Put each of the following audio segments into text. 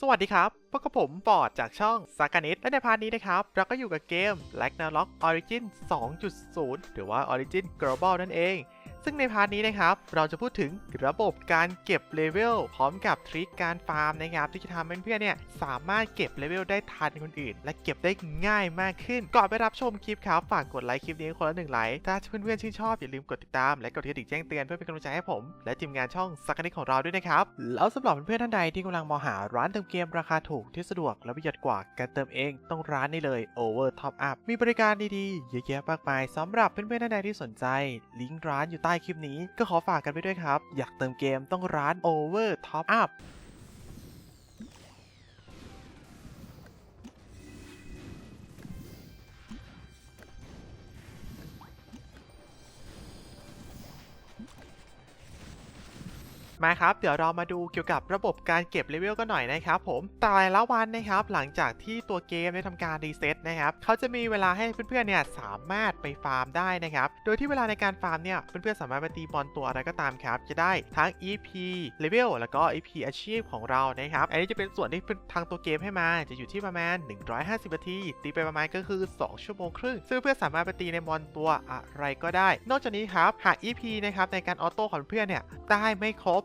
สวัสดีครับ พวกกับผมปอดจากช่องซากานิตและในพาร์ทนี้นะครับ เราก็อยู่กับเกม Ragnarok Origin 2.0 หรือว่า Origin Global นั่นเอง ซึ่งในพาร์ทนี้นะครับ เราจะพูดถึงระบบการเก็บเลเวลพร้อมกับทริคการฟาร์มนะครับที่จะทำให้เพื่อนๆเนี่ยสามารถเก็บเลเวลได้ทันคนอื่น และเก็บได้ง่ายมากขึ้น ก่อนไปรับชมคลิปครับฝากกดไลค์คลิปนี้คนละหนึ่งไลค์ถ้าเพื่อนๆชื่นชอบอย่าลืมกดติดตามและกดกระดิ่งแจ้งเตือนเพื่อเป็นกำลังใจให้ผม และทีมงานช่องสักนิตของเราด้วยนะครับแล้วสำหรับเพื่อนๆท่านใดที่กำลังมองหาร้านเติมเกมราคาถูกที่สะดวกและประหยัดกว่าการเติมเองต้องร้านนี้เลย Over Top Up มีบริการดีๆเยอะแยะมากมายสำหรับเพื่อนๆท่านใดที่สนใจลิงก์ร้านอยู่ใต้คลิปนี้ก็ขอฝากกันไปด้วยครับ อยากเติมเกมต้องร้าน Over Top Up มาครับ เดี๋ยวเรามาดูเกี่ยวกับระบบการเก็บเลเวลกันหน่อยนะครับผมแต่ละวันนะครับหลังจากที่ตัวเกมได้ทำการรีเซ็ตนะครับเขาจะมีเวลาให้เพื่อนๆเนี่ยสามารถไปฟาร์มได้นะครับ โดยที่เวลาในการฟาร์มเนี่ยเพื่อนๆสามารถไปตีบอลตัวอะไรก็ตามครับ จะได้ทั้ง EP level แล้วก็ EP achieve ของเรานะครับอันนี้จะเป็นส่วนที่ทางตัวเกมให้มาจะอยู่ที่ประมาณ 150นาทีตีไปประมาณก็คือ 2 ชั่วโมงครึ่ง ซึ่งเพื่อนสามารถไปตีในบอลตัวอะไรก็ได้ นอกจากนี้ครับหาก EP นะครับในการออโต้ของเพื่อนเนี่ยได้ไม่ครบ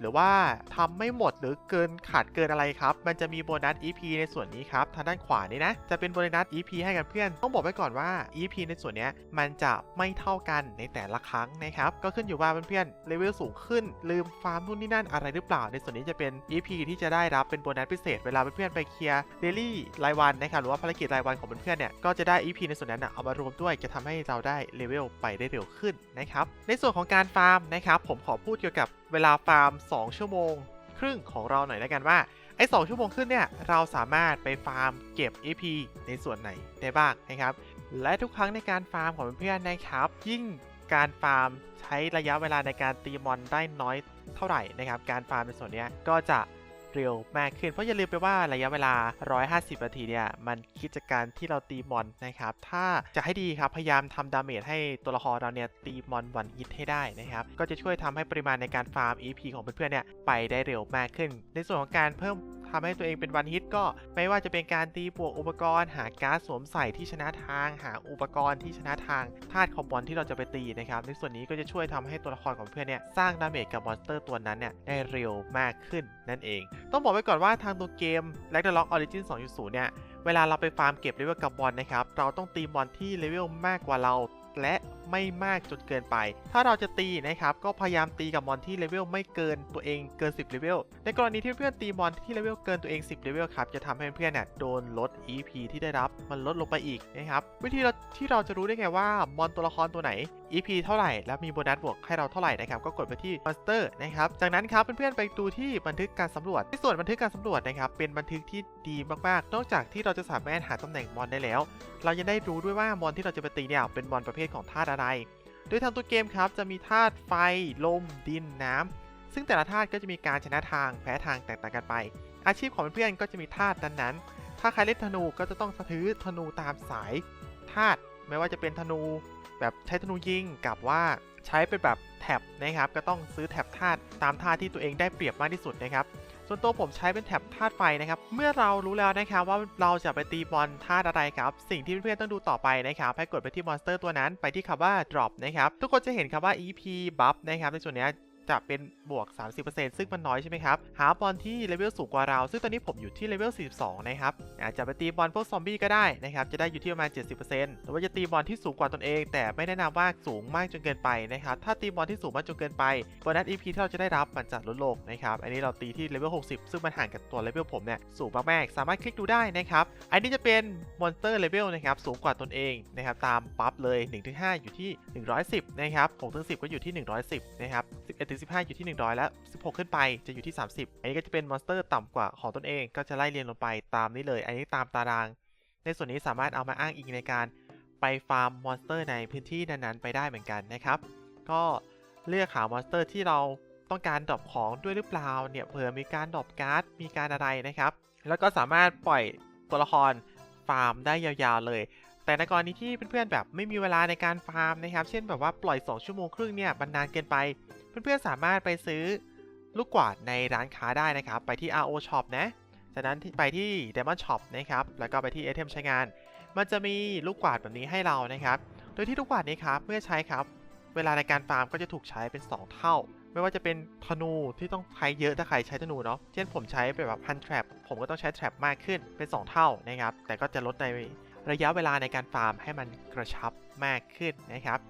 หรือว่าทำไม่หมดหรือเกินขาดเกินอะไรครับ มันจะมีโบนัส EP ในส่วนนี้ครับ ทางด้านขวานี่นะ จะเป็นโบนัส EP ให้กับเพื่อน ต้องบอกไว้ก่อนว่า EP ในส่วนนี้มันจะไม่เท่ากันในแต่ละครั้งนะครับ ก็ขึ้นอยู่ว่าเพื่อนๆเลเวลสูงขึ้น ลืมฟาร์มนู่นนี่นั่นอะไรหรือเปล่า ในส่วนนี้จะเป็น EP ที่จะได้รับเป็นโบนัสพิเศษเวลาเพื่อนๆไปเคลียร์เดลี่รายวันนะครับหรือว่าภารกิจรายวันของเพื่อนๆเนี่ยก็จะได้ EP ในส่วนนั้นนะเอามารวมด้วยจะทำให้เราได้เลเวลไปได้เร็วขึ้นนะครับในส่วนของการฟาร์มนะครับผมขอพูดเกี่ยวกับเวลาฟาร์ม2 ชั่วโมง ครึ่งของเราหน่อยแล้วกันว่าไอ้สชั่วโมงครึ่งเนี่ยเราสามารถไปฟาร์มเก็บ EP ในส่วนไหนได้บ้างนะครับ และทุกครั้งในการฟาร์มของเพื่อนๆนะครับ ยิ่งการฟาร์มใช้ระยะเวลาในการตีมอนได้น้อยเท่าไหร่นะครับ การฟาร์มในส่วนนี้ก็จะ เร็วมากขึ้น เพราะอย่าลืมไปว่าระยะเวลา 150 นาทีเนี่ยมันคิดจากการที่เราตีมอนนะครับ ถ้าจะให้ดีครับพยายามทำดาเมจให้ตัวละครเราเนี่ยตีมอนวันฮิตให้ได้นะครับ ก็จะช่วยทำให้ปริมาณในการฟาร์ม EP ของเพื่อนๆเนี่ยไปได้เร็วมากขึ้น ในส่วนของการเพิ่ม ทำให้ตัวเองเป็นวันฮิตก็ไม่ว่าจะเป็นการตีบวกอุปกรณ์หาการ์ดสวมใส่ที่ชนะทาง หาอุปกรณ์ที่ชนะทางธาตุของบอลที่เราจะไปตีนะครับ ในส่วนนี้ก็จะช่วยทำให้ตัวละครของเพื่อนเนี่ยสร้างดาเมจกับมอนสเตอร์ตัวนั้นเนี่ยได้เร็วมากขึ้นนั่นเอง ต้องบอกไว้ก่อนว่าทางตัวเกม Ragnarok Origin 2.0 เนี่ยเวลาเราไปฟาร์มเก็บเลเวลกับบอลนะครับเราต้องตีบอลที่เลเวลมากกว่าเราและ ไม่มากจนเกินไป ถ้าเราจะตีนะครับก็พยายามตีกับมอนที่เลเวลไม่เกินตัวเองเกิน 10เลเวลในกรณีที่เพื่อนตีมอนที่เลเวลเกินตัวเอง 10เลเวลครับจะทำให้เพื่อนเนี่ยโดนลด EP ที่ได้รับมันลดลงไปอีกนะครับวิธีที่เราจะรู้ได้ไงว่ามอนตัวละครตัวไหน EP เท่าไหร่และมีโบนัสบวกให้เราเท่าไหร่นะครับก็กดไปที่ Monster นะครับจากนั้นครับเพื่อนๆไปดูที่บันทึกการสำรวจในส่วนบันทึกการสำรวจนะครับเป็นบันทึกที่ดีมากๆ นอกจากที่เราจะสามารถหาตำแหน่งมอนได้แล้ว เรายังได้รู้ด้วยว่ามอนที่เราจะไปตีเนี่ยเป็นมอนประเภทของธาตุอะไร โดยทางตัวเกมครับจะมีธาตุไฟ ลม ดิน น้ำซึ่งแต่ละธาตุก็จะมีการชนะทางแพ้ทางแตกต่างกันไป อาชีพของเพื่อนๆก็จะมีธาตุนั้นๆ ถ้าใครเล่นธนูก็จะต้องถือธนูตามสายธาตุไม่ว่าจะเป็นธนูแบบใช้ธนูยิงกับว่าใช้เป็นแบบแท็บนะครับ ก็ต้องซื้อแท็บธาตุตามธาตุที่ตัวเองได้เปรียบมากที่สุดนะครับ ส่วนตัวผมใช้เป็นแท็บธาตุไฟนะครับ เมื่อเรารู้แล้วนะครับว่าเราจะไปตีบอลธาตุอะไรครับ สิ่งที่เพื่อนๆต้องดูต่อไปนะครับ ให้กดไปที่มอนสเตอร์ตัวนั้น ไปที่คำว่า drop นะครับ ทุกคนจะเห็นคำว่า EP buff นะครับ ในส่วนนี้ จะเป็นบวก 30%ซึ่งมันน้อยใช่ไหมครับ หาบอลที่เลเวลสูงกว่าเรา ซึ่งตอนนี้ผมอยู่ที่เลเวล 42 นะครับอาจจะไปตีบอลพวกซอมบี้ก็ได้นะครับ จะได้อยู่ที่ประมาณ 70%หรือว่าจะตีบอลที่สูงกว่าตนเอง แต่ไม่แนะนำว่าสูงมากจนเกินไปนะครับ ถ้าตีบอลที่สูงมากจนเกินไปโบนัส EP ที่เราจะได้รับมันจะลดลงนะครับ อันนี้เราตีที่เลเวล 60 ซึ่งมันห่างกับตัวเลเวลผมเนี่ยสูงมากๆ สามารถคลิกดูได้นะครับ อันนี้จะเป็นมอนสเตอร์เลเวลนะครับสูงกว่าตนเองนะครับตามปั๊บเลย 1-5 อยู่ที่ 110 นะครับ 6-10 ก็อยู่ที่ 110 นะครับ11-15 อยู่ที่ 100 แล้ว 16 ขึ้นไปจะอยู่ที่ 30 อันนี้ก็จะเป็นมอนสเตอร์ต่ำกว่าของตนเองก็จะไล่เรียงลงไปตามนี้เลย อันนี้ตามตาราง ในส่วนนี้สามารถเอามาอ้างอิงในการไปฟาร์มมอนสเตอร์ในพื้นที่นั้นๆไปได้เหมือนกันนะครับ ก็เลือกหามอนสเตอร์ที่เราต้องการดรอปของด้วยหรือเปล่าเนี่ยเผื่อมีการดรอปการ์ดมีการอะไรนะครับ แล้วก็สามารถปล่อยตัวละครฟาร์มได้ยาวๆเลย แต่ในกรณีที่เพื่อนๆแบบไม่มีเวลาในการฟาร์มนะครับ เช่นแบบว่าปล่อย 2 ชั่วโมงครึ่งเนี่ยมันนานเกินไป เพื่อนๆสามารถไปซื้อลูกกวาดในร้านค้าได้นะครับ ไปที่ RO Shop นะ จากนั้นไปที่ Diamond Shop นะครับ แล้วก็ไปที่ไอเทมใช้งาน มันจะมีลูกกวาดแบบนี้ให้เรานะครับ โดยที่ลูกกวาดนี้ครับเมื่อใช้ครับ เวลาในการฟาร์มก็จะถูกใช้เป็น 2 เท่า ไม่ว่าจะเป็นธนูที่ต้องใช้เยอะถ้าใครใช้ธนูเนาะ เช่นผมใช้ไปแบบพันแทรปผมก็ต้องใช้แทรปมากขึ้นเป็น 2 เท่านะครับ แต่ก็จะลดในระยะเวลาในการฟาร์มให้มันกระชับมากขึ้นนะครับ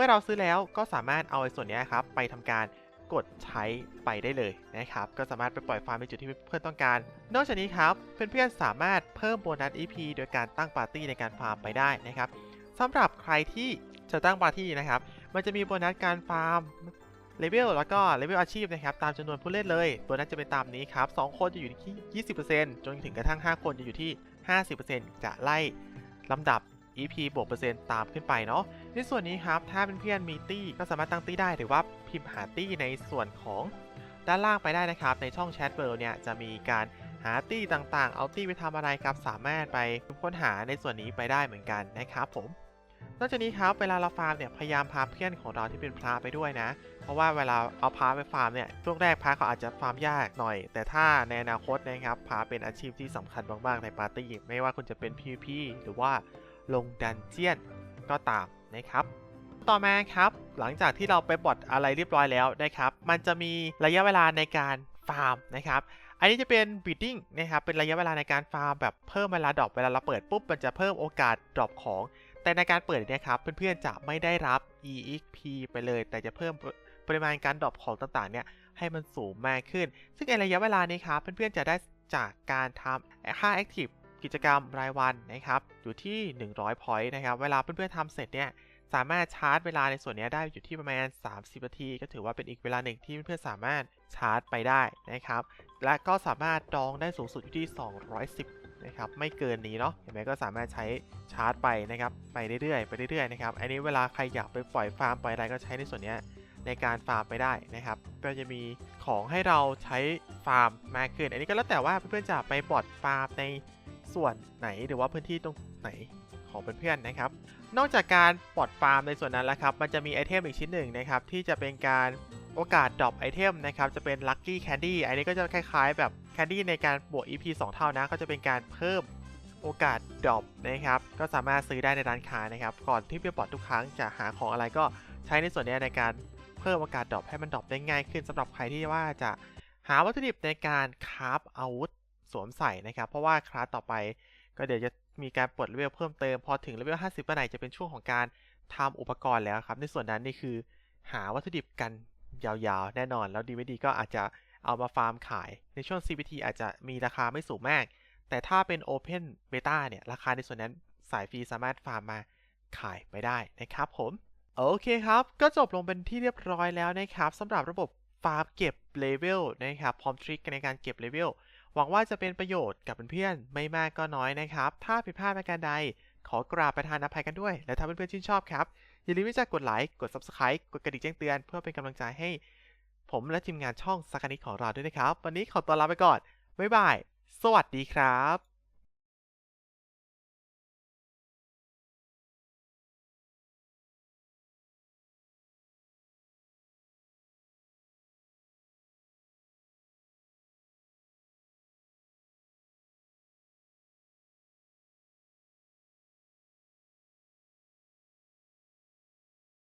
มื่อเราซื้อแล้วก็สามารถเอาไอ้ส่วนนี้ครับไปทำการกดใช้ไปได้เลยนะครับ ก็สามารถไปปล่อยฟาร์มในจุดที่เพื่อนต้องการ นอกจากนี้ครับเพื่อนๆสามารถเพิ่มโบนัส EP โดยการตั้งปาร์ตี้ในการฟาร์มไปได้นะครับสำหรับใครที่จะตั้งปาร์ตี้นะครับ มันจะมีโบนัสการฟาร์มเลเวลแล้วก็เลเวลอาชีพนะครับตามจำนวนผู้เล่นเลยโบนัสจะเป็นตามนี้ครับ2คนจะอยู่ที่ 20%จนถึงกระทั่ง 5 คนจะอยู่ที่ 50%จะไล่ลำดับ EP บวกเปอร์เซ็นต์ตามขึ้นไปเนาะในส่วนนี้ครับถ้าเป็นเพื่อนๆมีตี้ก็สามารถตั้งตี้ได้หรือว่าพิมพ์หาตี้ในส่วนของด้านล่างไปได้นะครับ ในช่องแชทเบอร์เนี่ยจะมีการหาตี้ต่างๆ เอาตี้ไปทำอะไรครับสามารถไปค้นหาในส่วนนี้ไปได้เหมือนกันนะครับผมนอกจากนี้ครับเวลาเราฟาร์มเนี่ยพยายามพาเพื่อนของเราที่เป็นพระไปด้วยนะ เพราะว่าเวลาเอาพระไปฟาร์มเนี่ยช่วงแรกพระเขาอาจจะฟาร์มยากหน่อย แต่ถ้าในอนาคตนะครับพระเป็นอาชีพที่สำคัญมากๆในปาร์ตี้ไม่ว่าคุณจะเป็น PVP หรือว่า ลงดันเจียนก็ตามนะครับ ต่อมาครับหลังจากที่เราไปบอทอะไรเรียบร้อยแล้วนะครับ มันจะมีระยะเวลาในการฟาร์มนะครับอันนี้จะเป็นบิดดิ้งนะครับ เป็นระยะเวลาในการฟาร์มแบบเพิ่มเวลาดรอปเวลาเราเปิดปุ๊บมันจะเพิ่มโอกาสดรอปของ แต่ในการเปิดเนี่ยครับเพื่อนๆจะไม่ได้รับ EXP ไปเลย แต่จะเพิ่มปริมาณการดรอปของต่างๆเนี่ยให้มันสูงมากขึ้น ซึ่งในระยะเวลานี้ครับเพื่อนๆจะได้จากการทำค่า Active กิจกรรมรายวันนะครับอยู่ที่ 100 point นะครับเวลาเพื่อนๆทำเสร็จเนี่ยสามารถชาร์จเวลาในส่วนนี้ได้อยู่ที่ประมาณ 30 นาที ก็ถือว่าเป็นอีกเวลาหนึ่งที่เพื่อนๆสามารถชาร์จไปได้นะครับ และก็สามารถดองได้สูงสุดอยู่ที่ 210 นะครับ ไม่เกินนี้เนาะ เห็นไหมก็สามารถใช้ชาร์จไปนะครับ ไปเรื่อยๆ ไปเรื่อยๆ นะครับ อันนี้เวลาใครอยากไปปล่อยฟาร์มปล่อยอะไรก็ใช้ในส่วนนี้ในการฟาร์มไปได้นะครับ ก็จะมีของให้เราใช้ฟาร์มมากขึ้น อันนี้ก็แล้วแต่ว่าเพื่อนๆจะไปบอดฟาร์มใน ส่วนไหนหรือว่าพื้นที่ตรงไหนของเพื่อนๆนะครับ นอกจากการปลดฟาร์มในส่วนนั้นแล้วครับ มันจะมีไอเทมอีกชิ้นหนึ่งนะครับ ที่จะเป็นการโอกาสดรอปไอเทมนะครับ จะเป็น Lucky Candy อันนี้ก็จะคล้ายๆ แบบ Candy ในการบวก EP 2 เท่านะ ก็จะเป็นการเพิ่มโอกาสดรอปนะครับ ก็สามารถซื้อได้ในร้านค้านะครับ ก่อนที่จะปลดทุกครั้งจะหาของอะไรก็ใช้ในส่วนนี้ในการเพิ่มโอกาสดรอปให้มันดรอปได้ง่ายขึ้นสำหรับใครที่ว่าจะหาวัตถุดิบในการคราฟอาวุธ สวมใส่นะครับ เพราะว่าคลาสต่อไป ก็เดี๋ยวจะมีการปลดเลเวลเพิ่มเติม พอถึงเลเวล50เมื่อไหร่จะเป็นช่วงของการทำอุปกรณ์แล้วครับ ในส่วนนั้นนี่คือหาวัตถุดิบกันยาวๆ แน่นอน แล้วดีไม่ดีก็อาจจะเอามาฟาร์มขาย ในช่วง CPT อาจจะมีราคาไม่สูงมาก แต่ถ้าเป็น Open Beta เนี่ย ราคาในส่วนนั้นสายฟรีสามารถฟาร์มมาขายไปได้นะครับผม โอเคครับ ก็จบลงเป็นที่เรียบร้อยแล้วนะครับสำหรับระบบฟาร์มเก็บเลเวลนะครับ พร้อมทริคในการเก็บเลเวล หวังว่าจะเป็นประโยชน์กับเพื่อนๆไม่มากก็น้อยนะครับ ถ้าผิดพลาดประการใด ขอกราบประทานอภัยกันด้วย และถ้าเพื่อนๆชื่นชอบครับ อย่าลืมที่จะกดไลค์ กด Subscribe กดกระดิ่งแจ้งเตือน เพื่อเป็นกำลังใจให้ ผมและทีมงานช่องสักนิดของเราด้วยนะครับ วันนี้ขอตัวลาไปก่อน บ๊ายบาย สวัสดีครับ